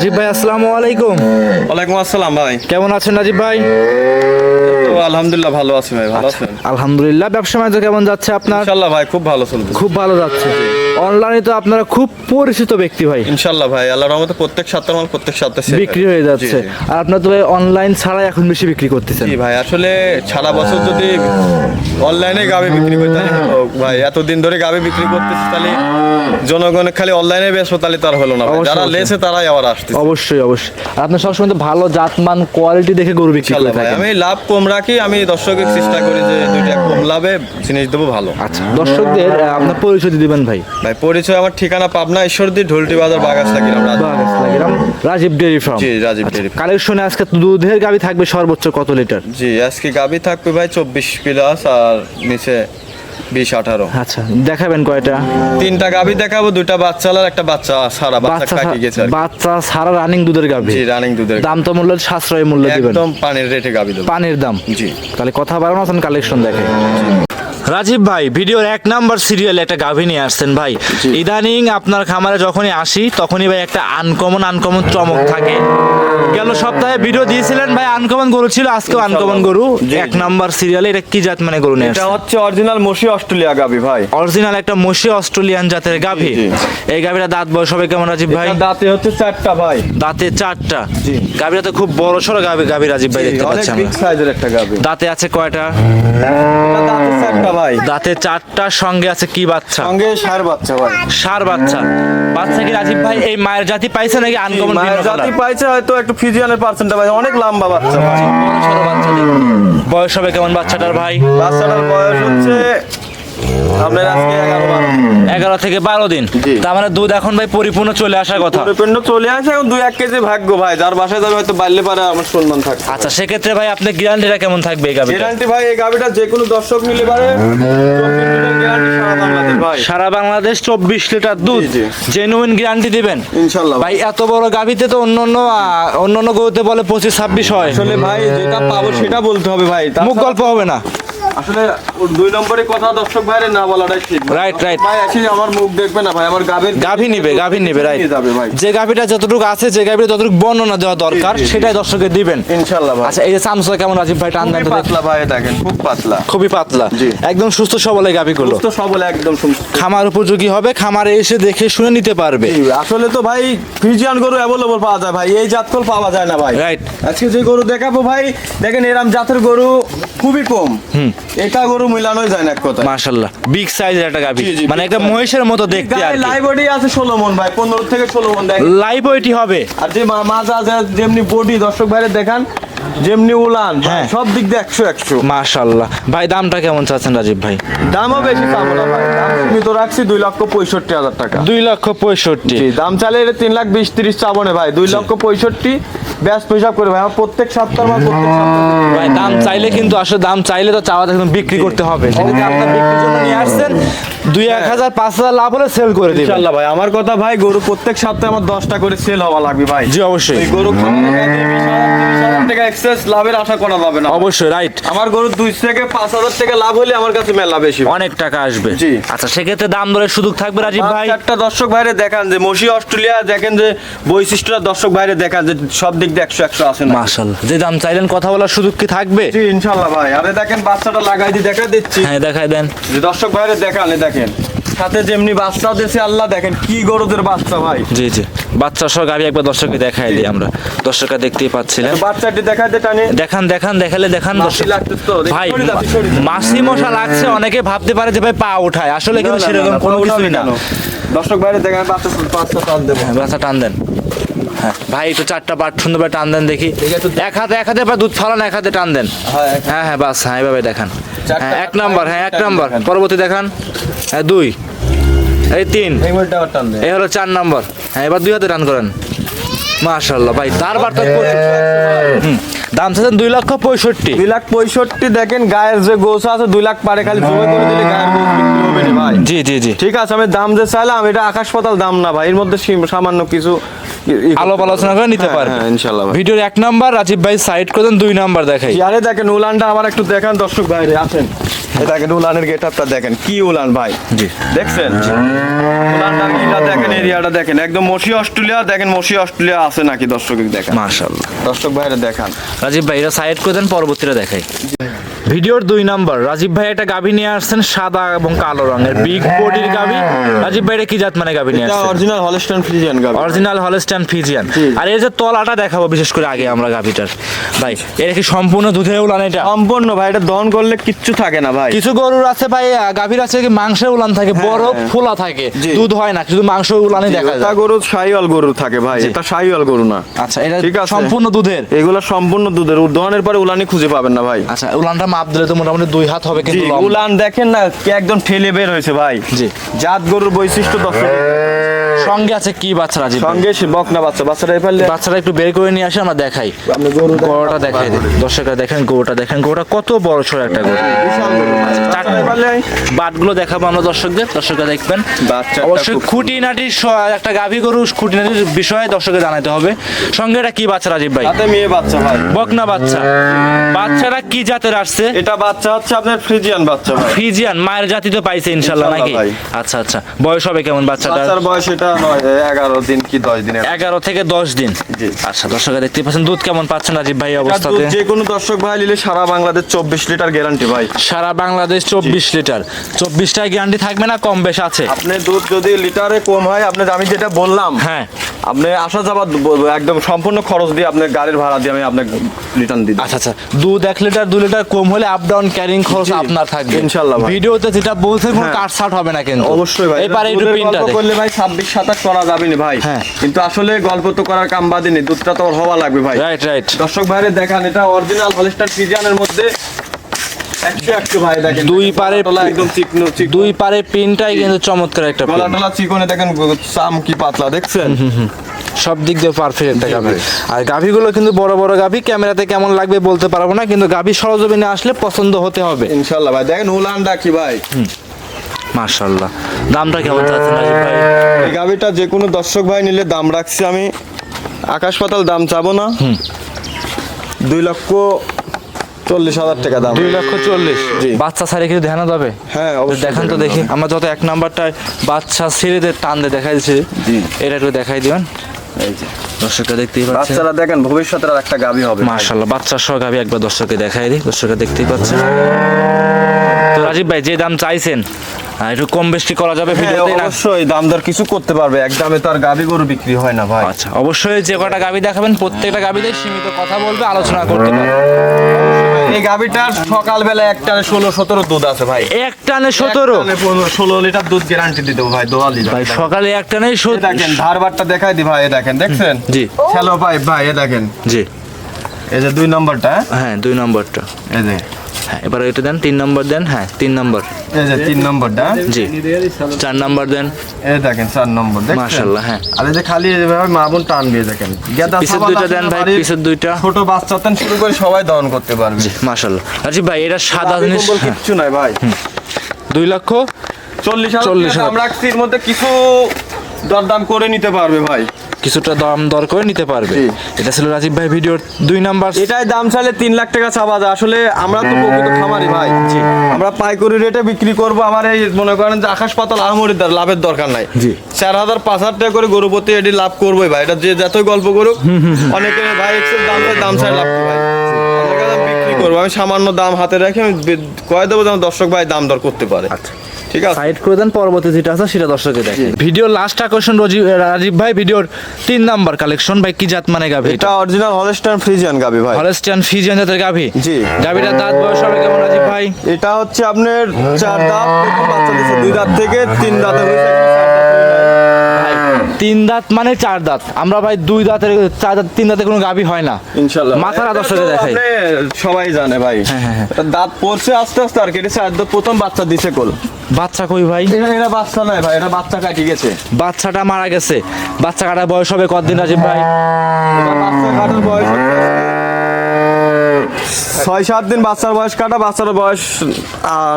রাজীব ভাই আসসালামু আলাইকুম। ওয়ালাইকুম আসসালাম ভাই। কেমন আছেন রাজীব ভাই? তো আলহামদুলিল্লাহ ভালো আছি ভাই ভালো আছেন? আলহামদুলিল্লাহ ব্যবসা বাণিজ্য কেমন যাচ্ছে আপনার? ইনশাআল্লাহ ভাই খুব ভালো চলছে খুব ভালো যাচ্ছে। অনলাইনে তো আপনারা খুব পরিচিত ব্যক্তি ভাই। ইনশাল্লাহ ভাই আল্লাহর রহমতে প্রত্যেক সপ্তাহ মাল প্রত্যেক সপ্তাহে বিক্রি হয়ে যাচ্ছে। আর আপনার তো ভাই অনলাইন ছাড়াই এখন বেশি বিক্রি করতেছেন। জি ভাই আসলে সারা বছর যদি অনলাইনে গাবে বিক্রি করি তাহলে ভাই এতদিন ধরে গাবে বিক্রি করতেছি তাহলে জনগণ খালি অনলাইনে বেসবো তাহলে তার হলো না যারা। লেছে তারাই আবার আসছে অবশ্যই অবশ্যই। আপনি সবসময় তো ভালো জাতমান কোয়ালিটি দেখে গরু বিক্রি করে থাকেন। আমি লাভ কম রাখি আমি দর্শকের চেষ্টা করি যে দুইটা কম লাভে জিনিস দেবো ভালো। আচ্ছা দর্শকদের আপনার পরিচয় দিবেন ভাই ভাই পরিচয় আমার ঠিকানা পাবনা ঈশ্বরদী ঢোলটি বাজার বাগাসা গ্রাম রাজ- বাগাস লাগিরাম, রাজীব ডেয়ারি ফার্ম। জি রাজীব ডেয়ারি কালেকশনে আজকে দুধের গাবি থাকবে সর্বোচ্চ কত লিটার? জি আজকে গাবি থাকবে ভাই চব্বিশ প্লাস আর নিচে বিশ আঠারো। আচ্ছা দেখাবেন কয়টা? তিনটা গাবি দেখাবো দুইটা বাচ্চা আর একটা বাচ্চা সারা বাচ্চা কাটি গেছে বাচ্চা সারা রানিং দুধের গাভি জি রানিং দুধের দাম তো মূল্য সাশ্রয় মূল্য দিবেন। একদম পানির রেটে গাবি দেবো। পানির দাম? জি। তাহলে কথা বাড়ানো কালেকশন দেখে। রাজীব ভাই ভিডিওর এক নাম্বার সিরিয়ালে একটা গাভী নিয়ে আসছেন ভাই। ইদানিং আপনার খামারে যখনই আসি তখনই ভাই একটা আনকমন আনকমন চমক থাকে। গেল সপ্তাহে ভিডিও দিয়েছিলেন ভাই আনকমন গরু ছিল আজকে আনকমন গরু। এক। নাম্বার সিরিয়ালে এটা কি জাত মানে গরু নিয়ে এটা হচ্ছে অরিজিনাল মসি অস্ট্রেলিয়া গাবি ভাই। অরিজিনাল একটা মশি অস্ট্রেলিয়ান জাতের গাভী। এই গাভীটা দাঁত বয়স হবে কেমন রাজীব ভাই? দাঁতে হচ্ছে চারটা ভাই। দাঁতে চারটা। গাভীটা তো খুব বড় সড়ো গাভী গাভী রাজীব ভাই দেখতে পাচ্ছি আমরা। সাইজের একটা গাবি দাঁতে আছে কয়টা? দাঁতে চারটা ভাই। দাঁতে চারটার সঙ্গে আছে কি বাচ্চা? সঙ্গে সার বাচ্চা ভাই। সার বাচ্চা। বাচ্চা কি রাজীব ভাই এই মায়ের জাতি পাইছে নাকি আনকমন মায়ের জাতি পাইছে হয়তো একটু ফিজিয়ানের পার্সেন্টটা ভাই অনেক লম্বা বাচ্চা ভাই। বয়স হবে কেমন বাচ্চাটার ভাই? বাচ্চাটার বয়স হচ্ছে আপনার আজকে এগারো বারো। এগারো থেকে বারো দিন। জি। তার মানে দুধ এখন ভাই পরিপূর্ণ চলে আসার কথা। পরিপূর্ণ চলে আসে এখন দুই এক কেজি ভাগ্য ভাই যার বাসায় যাবে হয়তো বাড়লে পারে আমার সম্মান থাকে আচ্ছা সেক্ষেত্রে ভাই আপনার গ্যারান্টিটা কেমন থাকবে এই গাভিটা? গ্যারান্টি ভাই এই গাবিটা যে কোনো দর্শক নিলে পারে। সারা বাংলাদেশ ভাই। সারা বাংলাদেশ চব্বিশ লিটার দুধ জি, জি। জেনুইন গ্যারান্টি দিবেন? ইনশাল্লাহ ভাই। এত বড় গাভিতে তো অন্য অন্য আহ, অন্য অন্য গরুতে বলে পঁচিশ ছাব্বিশ হয়। আসলে ভাই যেটা পাবো সেটা বলতে হবে ভাই। তাছাড়া মুখ গল্প হবে না। আসলে দুই নম্বরের কথা দর্শক ভাইরে না বলাটাই ঠিক। Right, right. ভাই আসি আমার মুখ দেখবে না ভাই আমার গাবের গাভী নিবে গাভী নিবে রাইট যাবে ভাই। যে গাভীটা যতটুকু আছে যে গাভীটা যতটুকু বর্ণনা দেওয়া দরকার। সেটাই দর্শকে দিবেন। ইনশাল্লাহ ভাই। আচ্ছা এই যে সামসা কেমন রাজীব ভাই টান দেন। পাতলা ভাই দেখেন খুব পাতলা। খুবই পাতলা। একদম সুস্থ সবল এই গাভীগুলো। সুস্থ সবল একদম সুস্থ। খামার উপযোগী হবে খামারে এসে দেখে শুনে নিতে পারবে। আসলে তো ভাই ফ্রিজিয়ান গরু অ্যাভেলেবল পাওয়া যায় ভাই এই জাত জাতকল পাওয়া যায় না ভাই। Right. আজকে যে গরু দেখাবো ভাই দেখেন এরাম জাতের গরু খুবই কম। এটা গরু মিলানোই যায় না এক কথা মাশাল্লাহ বিগ সাইজের একটা গাভী। মানে একটা মহিষের মতো দেখতে আর। লাইভ বডি আছে ষোলো মন ভাই পনেরো থেকে ষোলো মন দেখ লাইভ ওইটি হবে। আর যে মাজা আছে যেমনি বডি দর্শক ভাইরে দেখান যেমনি উলান হ্যাঁ। সব দিক দিয়ে একশো একশো। মাশাল্লাহ ভাই দামটা কেমন চাচ্ছেন রাজীব ভাই? দামও বেশি পাবো না ভাই। দাম সীমিত রাখছি দুই লক্ষ পঁয়ষট্টি হাজার টাকা। দুই লক্ষ পঁয়ষট্টি। দাম চালে তিন লাখ বিশ তিরিশ চাবনে ভাই। দুই লক্ষ পঁয়ষট্টি ব্যাস হিসাব করে ভাই আমার প্রত্যেক সপ্তাহ আমার প্রত্যেক সপ্তাহে ভাই দাম চাইলে কিন্তু আসলে দাম চাইলে তো চাওয়া একদম বিক্রি করতে হবে। আপনার বিক্রির জন্য নিয়ে আসছেন দুই এক হাজার পাঁচ হাজার লাভ হলে সেল করে দিবেন। ইনশাল্লাহ ভাই আমার কথা ভাই গরু প্রত্যেক সপ্তাহে আমার দশটা করে সেল হওয়া লাগবে ভাই। জি অবশ্যই। এই গরু টাকা এক্সেস লাভের আশা করা যাবে না অবশ্যই রাইট আমার গরু দুই থেকে পাঁচ হাজার টাকা লাভ হলে আমার কাছে মেলা বেশি। অনেক টাকা আসবে। জি। আচ্ছা সেক্ষেত্রে দাম দরের সুযোগ থাকবে রাজীব ভাই? চারটা দর্শক ভাইরে দেখান যে মসি অস্ট্রেলিয়া দেখেন যে বৈশিষ্ট্যটা দর্শক ভাইরে দেখান যে সব দিক দিয়ে একশো একশো আছে মাশাল্লাহ যে দাম চাইলেন কথা বলার সুযোগ কি থাকবে? জি ইনশাল্লাহ ভাই। আরে দেখেন বাচ্চাটা লাগাই দিয়ে দেখা দিচ্ছি। হ্যাঁ দেখাই দেন। যে দর্শক ভাইরে দেখান সাথে যেমনি বাচ্চা আল্লাহ দেখেন কি গরুদের বাচ্চা ভাই। জি জি। বাচ্চা সহ গাড়ি একবার দর্শককে দেখাই দিই আমরা। দর্শকরা দেখতেই পাচ্ছিলেন। বাচ্চাটি দেখাই দেখান দেখান দেখালে দেখান দর্শক। ভাই মশা লাগছে অনেকে ভাবতে পারে যে ভাই পা উঠায়। আসলে কিন্তু সেরকম কোনো কিছুই না। দর্শক ভাইরে দেখেন বাচ্চা বাচ্চা টান দেবো। বাচ্চা টান দেন। ভাই একটু চারটা পাট সুন্দর টান দেন দেখি। এক হাতে এক হাতে দুধ ফালান এক হাতে টান দেন। হ্যাঁ, হ্যাঁ হ্যাঁ বাস হ্যাঁ এইভাবে দেখান। হ্যাঁ এক নম্বর হ্যাঁ এক নম্বর। পরবর্তী দেখান। হ্যাঁ দুই। এই তিন। এই হলো চার নাম্বার। হ্যাঁ এবার দুই হাতে টান করেন। মাশাল্লাহ ভাই তার বার্তা হুম। দাম চাচ্ছেন দুই লক্ষ পঁয়ষট্টি। দুই লাখ পঁয়ষট্টি দেখেন গায়ের যে গোছ আছে দুই লাখ পারে খালি জমে করে দিলে গায়ের গোছ বিক্রি হবে না ভাই। জি জি জি। ঠিক আছে আমি দাম যে চাইলাম এটা আকাশ পাতাল দাম না ভাই এর মধ্যে সামান্য কিছু আলোপ আলোচনা করে নিতে হ্যাঁ, পারবে। ইনশাআল্লাহ ইনশাল্লাহ ভিডিওর এক নাম্বার রাজীব ভাই সাইড করে দুই নাম্বার দেখাই। আরে দেখেন উলানটা আবার একটু দেখান দর্শক ভাইরে আসেন। এই দেখেন উলানের গেট আপটা দেখেন কি উলান ভাই। জি। দেখছেন? উলানটার ইটা দেখেন এরিয়াটা দেখেন। একদম মসি অস্ট্রেলিয়া দেখেন মসি অস্ট্রেলিয়া আছে নাকি দর্শক দেখেন মাশাল্লাহ দর্শক ভাইরা দেখান। রাজীব ভাই এটা সাইড করে দেন পরবর্তীটা দেখাই। ভিডিওর দুই নাম্বার রাজীব ভাই একটা গাভী নিয়ে আসছেন সাদা এবং কালো রঙের। বিগ বডির গাভী। রাজীব ভাই এটা কি জাত মানে গাভী নিয়ে এটা আসছেন? অরিজিনাল হলস্টাইন ফ্রিজিয়ান গাবি অরিজিনাল হলস্টাইন ফিজিয়ান আর এর যে তলাটা দেখাবো বিশেষ করে আগে আমরা গাভীটার। ভাই এটা কি সম্পূর্ণ দুধে উলান এটা? সম্পূর্ণ ভাই এটা দহন করলে কিচ্ছু থাকে না ভাই। কিছু গরুর আছে ভাই গাভীর আছে কি মাংসের উলান থাকে বড় হ্যাঁ। ফোলা থাকে। দুধ হয় না শুধু মাংস উলানই দেখা যায়। গরু সাইওয়াল গরু থাকে ভাই। এটা সাইওয়াল গরু না। আচ্ছা এটা ঠিক আছে। সম্পূর্ণ দুধের? এগুলো সম্পূর্ণ দুধের দহনের পরে উলানি খুঁজে পাবেন না ভাই। আচ্ছা উলানটা মাপ দিলে তো মোটামুটি দুই হাত হবে কিন্তু উলান দেখেন না কি একদম ফেলে বের হয়েছে ভাই। জি। জাত গরুর বৈশিষ্ট্য দর্শক সঙ্গে আছে কি বাচ্চা রাজীব সঙ্গে বকনা বাচ্চা বাচ্চাটা পারলে বাচ্চারা একটু বের করে নিয়ে আসে আমরা দেখাই। গরুটা দেখাই দর্শকরা দেখেন গরুটা দেখেন। গরুটা কত বড় ছোট একটা গরু। পারলে বাটগুলো দেখাবো আমরা দর্শকদের। দর্শকরা দেখবেন। অবশ্যই একটা গাভী গরু খুঁটিনাটির বিষয়ে জানাতে হবে। সঙ্গে এটা কি বাচ্চা রাজীব ভাই? মেয়ে বাচ্চা ভাই। বকনা বাচ্চা। বাচ্চারা কি জাতের আসছে? এটা বাচ্চা হচ্ছে আপনার ফ্রিজিয়ান বাচ্চা ভাই। ফিজিয়ান মায়ের জাতি তো পাইছে ইনশাল্লাহ নাকি? আচ্ছা আচ্ছা। বয়স হবে কেমন বাচ্চাটা বাচ্চার বয়স এটা আচ্ছা, আমি যেটা বললাম হ্যাঁ। আপনি আসা যাওয়া একদম সম্পূর্ণ খরচ দিয়ে আপনার গাড়ির ভাড়া দিয়ে আমি আপনাকে রিটার্ন আচ্ছা, আচ্ছা দুধ এক লিটার দু লিটার কম হলে আপ ডাউন ক্যারিং খরচ আপনার থাকবে। ইনশাআল্লাহ ভিডিওতে যেটা বলছেন কোনো হ্যাঁ। কাট হবে না কিন্তু। অবশ্যই ভাই এবারে একটু করলে ভাই 26 করা যাবে না ভাই? হ্যাঁ। কিন্তু আসলে গল্প তো করার কাম বাদে নেই দুধটা তো হওয়া লাগবে ভাই। রাইট রাইট দর্শক ভাইরে দেখান এটা অরিজিনাল হলিস্টার ফ্রিজিয়ানের মধ্যে দুই একদম দুই চমৎকার একটা চিকনে দেখেন পাতলা দেখছেন? সব দিক দিয়ে আর গাভিগুলো কিন্তু বড় বড় গাভি ক্যামেরাতে কেমন লাগবে বলতে পারব না কিন্তু গাভি সরজমিনে আসলে পছন্দ হতে হবে। ইনশাল্লাহ ভাই দেখেন উলানটা কি ভাই? মাশাল্লাহ দামটা কেমন চাচ্ছেন রাজীব ভাই? এই গাভিটা যে কোনো দর্শক ভাই নিলে দাম রাখছি আমি। আকাশ পাতাল দাম চাবো না। দুই লক্ষ চল্লিশ হাজার টাকা দাম। দুই লক্ষ চল্লিশ? জি। বাচ্চা ছাড়ে কিছু দেখানো যাবে? হ্যাঁ অবশ্যই দেখান তো দেখি। আমরা যত এক নাম্বারটায় বাচ্চা ছেলেদের টান দিয়ে দেখাই দিচ্ছি। এটা একটু দেখাই দিবেন। এই যে। দর্শকরা দেখতেই পাচ্ছে বাচ্চারা দেখেন ভবিষ্যতের একটা গাভি হবে। মাশাল্লাহ বাচ্চা সহ গাভি একবার দর্শককে দেখাই দিই। দর্শকরা দেখতেই পাচ্ছে তো রাজীব ভাই যে দাম চাইছেন একটু কম বেশি করা যাবে হ্যাঁ, ভিডিওতে অবশ্যই দাম দর কিছু করতে পারবে। এক দামে তো আর গাভি গরু বিক্রি হয় না ভাই। আচ্ছা অবশ্যই যে কটা গাবি দেখাবেন প্রত্যেকটা গাবিতে সীমিত কথা বলবে আলোচনা করতে পারবে। এই গাভিটার সকালবেলা একটা ষোলো সতেরো দুধ আছে ভাই। এক টানে সতেরো? ষোলো লিটার দুধ গ্যারান্টি দিতে ভাই দোয়া লিটার ভাই সকালে এক সত- দেখেন ধারবারটা দেখাই দি ভাই দেখেন দেখছেন? জি। হ্যালো ভাই ভাই এ দেখেন। জি। এই যে দুই নম্বরটা হ্যাঁ? হ্যাঁ দুই নম্বরটা। এই যে হ্যাঁ এবার এটা দেন তিন নম্বর দেন হ্যাঁ তিন নম্বর। এই যে তিন নম্বরটা জি চার নম্বর দেন। এই দেখেন চার নম্বর মাশাল্লাহ হ্যাঁ। আর এই যে খালি এভাবে মা টান দিয়ে দেখেন। গেদা দুইটা দেন ভাই পিসের দুইটা। ছোট বাচ্চা তেন শুরু করে সবাই দহন করতে পারবে। মাশাল্লাহ রাজীব ভাই এটা সাদা জিনিস হ্যাঁ, কিচ্ছু নাই ভাই। দুই লক্ষ চল্লিশ হাজার এর মধ্যে কিছু দরদাম করে নিতে পারবে ভাই। কিছুটা দাম দর করে নিতে পারবে। এটা ছিল রাজীব ভাই ভিডিওর দুই নাম্বার। এটাই দাম চাইলে তিন লাখ টাকা চাওয়া যায়। আসলে আমরা তো প্রকৃত খামারি ভাই। আমরা পাইকারি রেটে বিক্রি করব। আমার এই মনে করেন যে আকাশ পাতাল আহমরির দর লাভের দরকার নাই। জি। চার হাজার পাঁচ হাজার টাকা করে গরু প্রতি এটি লাভ করবোই ভাই। এটা যে যতই গল্প করুক অনেকে ভাই এক্সেল দাম চাই দাম চাই লাভ ভাই। আমার বিক্রি করব। আমি সামান্য দাম হাতে রেখে আমি কয়ে দেবো যেন দর্শক ভাই দাম দর করতে পারে। আচ্ছা। ঠিক আছে। সাইড করে দেন পরবর্তী যেটা আছে সেটা দর্শকে দেখে ভিডিও লাস্ট আকর্ষণ রাজীব রাজীব ভাই ভিডিওর তিন নাম্বার কালেকশন ভাই কি জাত মানে গাভি? এটা অরিজিনাল হলস্টাইন ফ্রিজিয়ান গাবি ভাই। হলস্টাইন ফ্রিজিয়ান জাতের গাভি? জি। গাভিটার দাঁত বয়স হবে কেমন রাজীব ভাই? এটা হচ্ছে আপনার চার দাঁত বাচ্চা দিচ্ছে দুই দাঁত থেকে তিন দাঁতে হয়েছে এখনও চার দাঁত হয় নাই। তিন দাঁত মানে চার দাঁত। আমরা ভাই দুই দাঁতের চার দাঁত তিন দাঁতে কোনো গাভি হয় না। ইনশাল্লাহ। মাথার এটা দর্শকে দেখাই। সবাই জানে ভাই। হ্যাঁ, হ্যাঁ, হ্যাঁ। দাঁত পড়ছে আস্তে আস্তে আর কেটেছে আর তো প্রথম বাচ্চা দিছে কোল। বাচ্চা কই ভাই? এটা এটা বাচ্চা নয় ভাই এটা বাচ্চা কাটি গেছে। বাচ্চাটা মারা গেছে। বাচ্চা কাটার বয়স হবে কতদিন আছে ভাই? বাচ্চা কাটার বয়স ছয় সাত দিন বাচ্চার বয়স কাটা বাচ্চার বয়স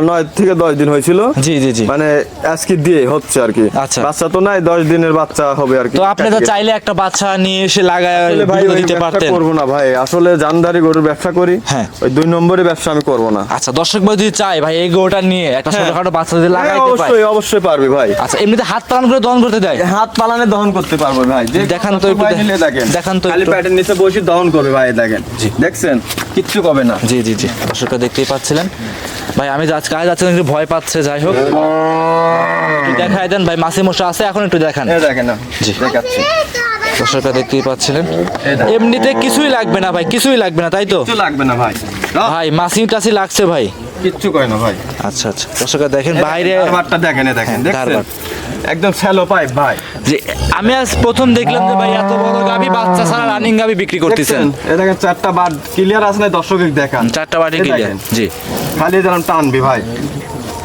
নয় থেকে দশ দিন হয়েছিল। জি জি জি। মানে আজকে দিয়ে হচ্ছে আর কি। আচ্ছা। বাচ্চা তো নাই দশ দিনের বাচ্চা হবে আর কি তো আপনি তো চাইলে একটা বাচ্চা নিয়ে এসে লাগায় দিতে পারতেন। করব না ভাই। আসলে জানদারি গরুর ব্যবসা করি হ্যাঁ। ওই দুই নম্বরের ব্যবসা আমি করব না। আচ্ছা দর্শক ভাই যদি চাই ভাই এই গরুটা নিয়ে একটা হ্যাঁ। ছোটখাটো বাচ্চা যদি হ্যাঁ, লাগাইতে পায়। অবশ্যই অবশ্যই পারবে ভাই। আচ্ছা এমনিতে হাত পালন করে দহন করতে দেয়? হাত পালানে দহন করতে পারব ভাই। দেখান তো একটু দেখেন। দেখান তো খালি। প্যাটের নিচে বসে দহন করবে ভাই দেখেন। জি। দেখছেন? কিচ্ছু কবে না। জি জি জি। দর্শকরা দেখতেই পাচ্ছিলেন। ভাই আমি আজ কাজ যাচ্ছিলাম একটু ভয় পাচ্ছে যাই হোক। একটু দেন ভাই মাসি মশা আছে এখন একটু দেখান। দেখেন জি। দেখাচ্ছি। দর্শকরা দেখতেই পাচ্ছিলেন। এমনিতে কিছুই লাগবে না ভাই কিছুই লাগবে না তাই তো? লাগবে না ভাই। ভাই মাসি টাসি লাগছে ভাই। কিচ্ছু কয় না ভাই। আচ্ছা আচ্ছা। দর্শকরা দেখেন বাইরে দেখেন দেখেন। একদম স্যালো পাইপ ভাই। জি আমি আজ প্রথম দেখলাম যে ভাই এত বড় গাবি বাচ্চা ছাড়া রানিং গাবি বিক্রি করতেছেন। এ দেখেন চারটা বার ক্লিয়ার আছে না দর্শকের দেখান। চারটা বাটি ক্লিয়ার জি। খালি যেন টানবি ভাই।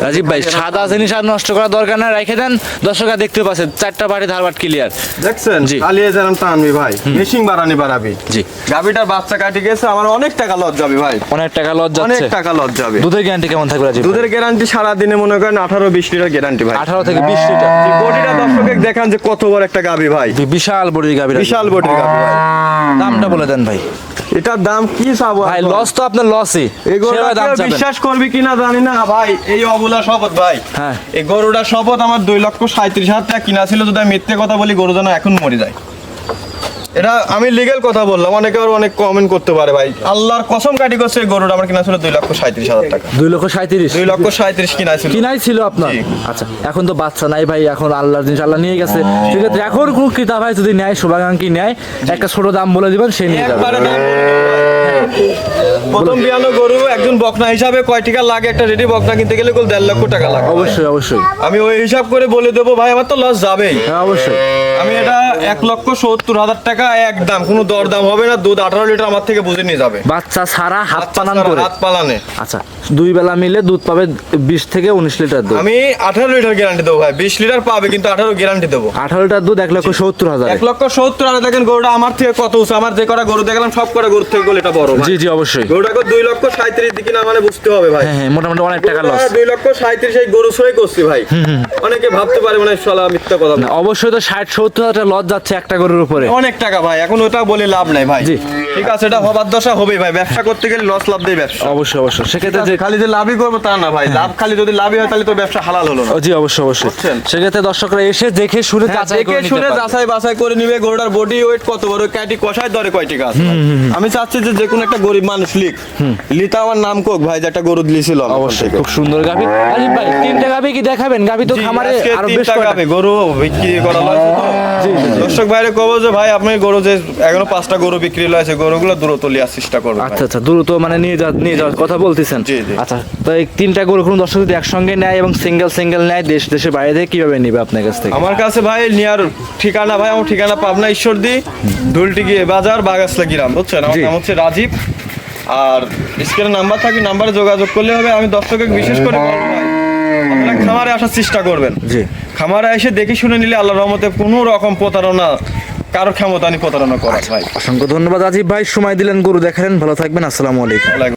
রাজীব ভাই সাদা জিনিস আর নষ্ট করার দরকার না রেখে দেন। দর্শকরা দেখতে পাচ্ছেন চারটা বাটি ধারবাট ক্লিয়ার দেখছেন? জি। খালি যেন টানবি ভাই মেশিং বাড়ানি বাড়াবি। জি। গাবিটার বাচ্চা কাটি গেছে আমার অনেক টাকা লস যাবে ভাই। অনেক টাকা লজ অনেক টাকা লস যাবে। দুধের গ্যারান্টি কেমন থাকবে রাজীব দুধের গ্যারান্টি সারা দিনে মনে করেন আঠারো বিশ লিটার গ্যারান্টি ভাই। আঠারো থেকে বিশ লিটার। যে বডিটা দর্শকে দেখান যে কত বড় একটা গাবি ভাই। বিশাল বড়ি গাবি বিশাল বডির গাবি ভাই। দামটা বলে দেন ভাই। এটার দাম কি চাবো ভাই? লস তো আপনার লসই এই গরুটা বিশ্বাস করবি কিনা জানি না। ভাই এই অবলা শপথ ভাই। হ্যাঁ। এই গরুটা শপথ আমার দুই লক্ষ সাঁত্রিশ হাজার টাকা কিনা ছিল যদি আমি মিথ্যে কথা বলি গরু যেন এখন মরে যায়। এটা আমি লিগেল কথা বললাম অনেকে আবার অনেক কমেন্ট করতে পারে ভাই। আল্লাহর কসম কাটি করছে এই গরুটা আমার কিনা ছিল দুই লক্ষ সাঁত্রিশ হাজার টাকা। দুই লক্ষ সাঁত্রিশ দুই লক্ষ সাঁত্রিশ কিনা ছিল। কিনাই ছিল আপনার? আচ্ছা এখন তো বাচ্চা নাই ভাই এখন আল্লাহর জিনিস আল্লাহ নিয়ে গেছে। সেক্ষেত্রে এখন কোন ক্রেতা ভাই যদি নেয় শুভাকাঙ্ক্ষী নেয় একটা ছোট দাম বলে দিবেন সে নিয়ে যাবে। দাম। প্রথম বিয়ানো গরু একজন বকনা হিসাবে কয় টাকা লাগে? একটা রেডি বকনা কিনতে গেলে কুল দেড় লক্ষ টাকা লাগে। অবশ্যই অবশ্যই। আমি ওই হিসাব করে বলে দেবো ভাই আমার তো লস যাবেই। হ্যাঁ অবশ্যই। আমি এটা এক লক্ষ সত্তর হাজার টাকা একদম কোনো দরদাম হবে না দুধ আঠারো লিটার আমার থেকে বুঝে নিয়ে যাবে। বাচ্চা ছাড়া হাত বাচ্চা করে। হাত পালানে। আচ্ছা দুই বেলা মিলে দুধ পাবে বিশ থেকে উনিশ লিটার দুধ। আমি আঠারো লিটার গ্যারান্টি দেবো ভাই। বিশ লিটার পাবে কিন্তু আঠারো গ্যারান্টি দেবো। আঠারো লিটার দুধ এক লক্ষ সত্তর হাজার। এক লক্ষ সত্তর আর দেখেন গরুটা আমার থেকে কত উঁচু। আমার যে কটা গরু দেখলাম সব কটা গরু থেকে গরু এটা বড়। জি জি অবশ্যই। গরুটাকে দুই লক্ষ সাঁত্রিশ দিকে না মানে বুঝতে হবে ভাই। হ্যাঁ হ্যাঁ মোটামুটি অনেক টাকা লস দুই লক্ষ সাঁত্রিশ এই গরু সই করছি ভাই। অনেকে ভাবতে পারে মানে শালা মিথ্যা কথা না অবশ্যই তো ষাট সত্তর হাজার লস যাচ্ছে একটা গরুর উপরে। অনেক টাকা ভাই এখন ওটা বলে লাভ নাই ভাই। জি। ঠিক আছে এটা হবার দশা হবে ভাই ব্যবসা করতে গেলে লস লাভ দেয় ব্যবসা। অবশ্যই অবশ্যই। সেক্ষেত্রে যে খালি যে লাভই করব তা না ভাই লাভ খালি যদি লাভই হয় তাহলে তো ব্যবসা হালাল হলো না। জি অবশ্যই অবশ্যই? সেক্ষেত্রে দর্শকরা এসে দেখে শুনে হ্যাঁ, যাচাই দেখে শুনে। যাচাই বাছাই করে নিবে গরুটার বডি ওয়েট কত বড় ক্যাটি কষায় দরে কয় টাকা আছে আমি চাচ্ছি যে যে কোনো একটা গরিব মানুষ লিখ। লিতা আমার নাম কোক ভাই একটা গরু দিয়েছিল অবশ্যই খুব সুন্দর গাবি আলিফ ভাই তিনটা গাবি কি দেখাবেন? গাবি তো খামারে আরও বেশ কয়টা? গাবে গরু বিক্রি করা হয়েছে তো। দর্শক ভাইরে কবো যে ভাই আপনি গরু যে এখনও পাঁচটা গরু বিক্রি হয়েছে গরুগুলো দ্রুত লিয়ার চেষ্টা করবেন আচ্ছা আচ্ছা দ্রুত মানে নিয়ে যা নিয়ে যাওয়ার কথা বলতেছেন। আচ্ছা তো এই তিনটা গরু কোনো দর্শক যদি একসঙ্গে নেয় এবং সিঙ্গেল সিঙ্গেল নেয় দেশ দেশের বাইরে থেকে কীভাবে নিবে আপনার কাছ থেকে? আমার কাছে ভাই নিয়ার ঠিকানা ভাই আমার ঠিকানা পাবনা ঈশ্বরদী গিয়ে বাজার বাগাসলা গ্রাম বুঝছেন? আমার নাম হচ্ছে রাজীব। আর স্ক্রিনে নাম্বার থাকি নাম্বারে যোগাযোগ করলে হবে। আমি দর্শককে বিশেষ করে আপনারা খামারে আসার চেষ্টা করবেন। জি। খামারে এসে দেখে শুনে নিলে আল্লাহ রহমতে কোনো রকম প্রতারণা কারোর ক্ষমতা নেই প্রতারণা করার ভাই। অসংখ্য ধন্যবাদ আজিব ভাই সময় দিলেন গুরু দেখালেন ভালো থাকবেন আসসালামু আলাইকুম।